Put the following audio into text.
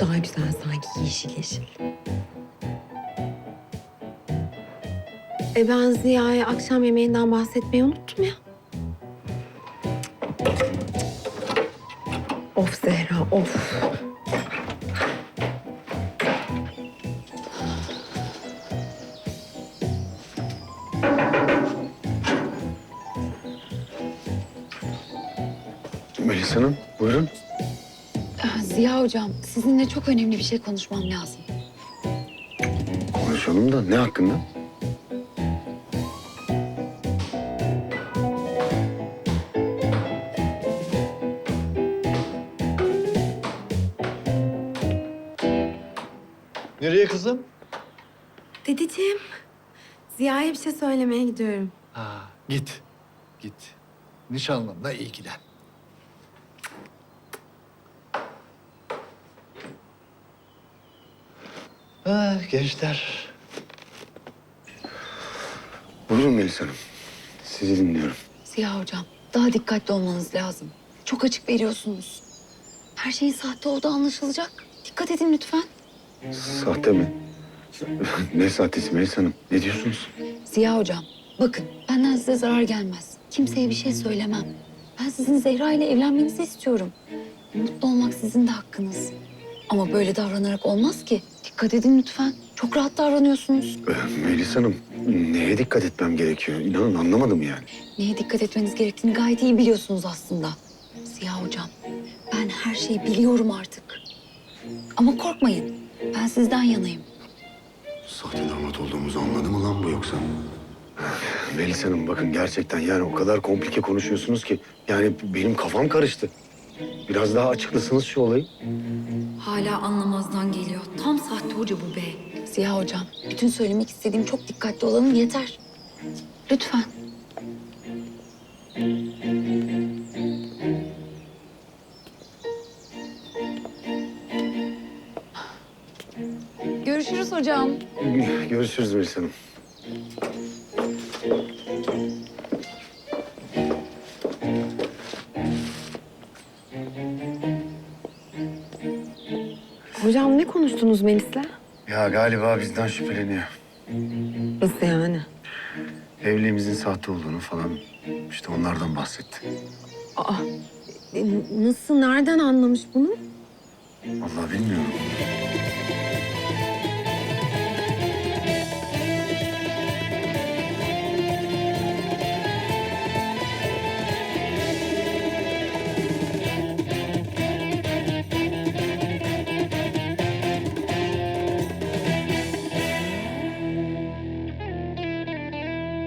Daha güzel sanki yeşil yeşil. E ben Ziya'ya akşam yemeğinden bahsetmeyi unuttum ya. Of Zehra, of. Melis Hanım buyurun. Ah, Ziya hocam, sizinle çok önemli bir şey konuşmam lazım. Konuşalım da ne hakkında? Nereye kızım? Dedeciğim, Ziya'ya bir şey söylemeye gidiyorum. Ha, git. Git. Nişanlınla ilgilen. Ah, gençler. Buyurun Melis Hanım. Sizi dinliyorum. Ziya hocam, daha dikkatli olmanız lazım. Çok açık veriyorsunuz. Her şeyin sahte olduğu anlaşılacak. Dikkat edin lütfen. Sahte mi? ne sahtesi Melis Hanım? Ne diyorsunuz? Ziya hocam, bakın benden size zarar gelmez. Kimseye bir şey söylemem. Ben sizin Zehra ile evlenmenizi istiyorum. Mutlu olmak sizin de hakkınız. Ama böyle davranarak olmaz ki. Dikkat edin lütfen. Çok rahat davranıyorsunuz. Ee, Melis Hanım neye dikkat etmem gerekiyor? İnanın anlamadım yani. Neye dikkat etmeniz gerektiğini gayet iyi biliyorsunuz aslında. Ziya hocam, ben her şeyi biliyorum artık. Ama korkmayın, ben sizden yanayım. Sahte damat olduğumuzu anladı mı lan bu yoksa? Melis Hanım bakın gerçekten yani o kadar komplike konuşuyorsunuz ki yani benim kafam karıştı. Biraz daha açıklasanız şu olayı. Hala anlamazdan geliyor. Tam sahte hoca bu be. Ziya hocam, bütün söylemek istediğim çok dikkatli olalım yeter. Lütfen. Görüşürüz hocam. Görüşürüz Melis Hanım. Hocam ne konuştunuz Melis'le? Ya galiba bizden şüpheleniyor. Nasıl yani? Evliliğimizin sahte olduğunu falan işte onlardan bahsetti. Aa, e, nasıl, nereden anlamış bunu? Vallahi bilmiyorum.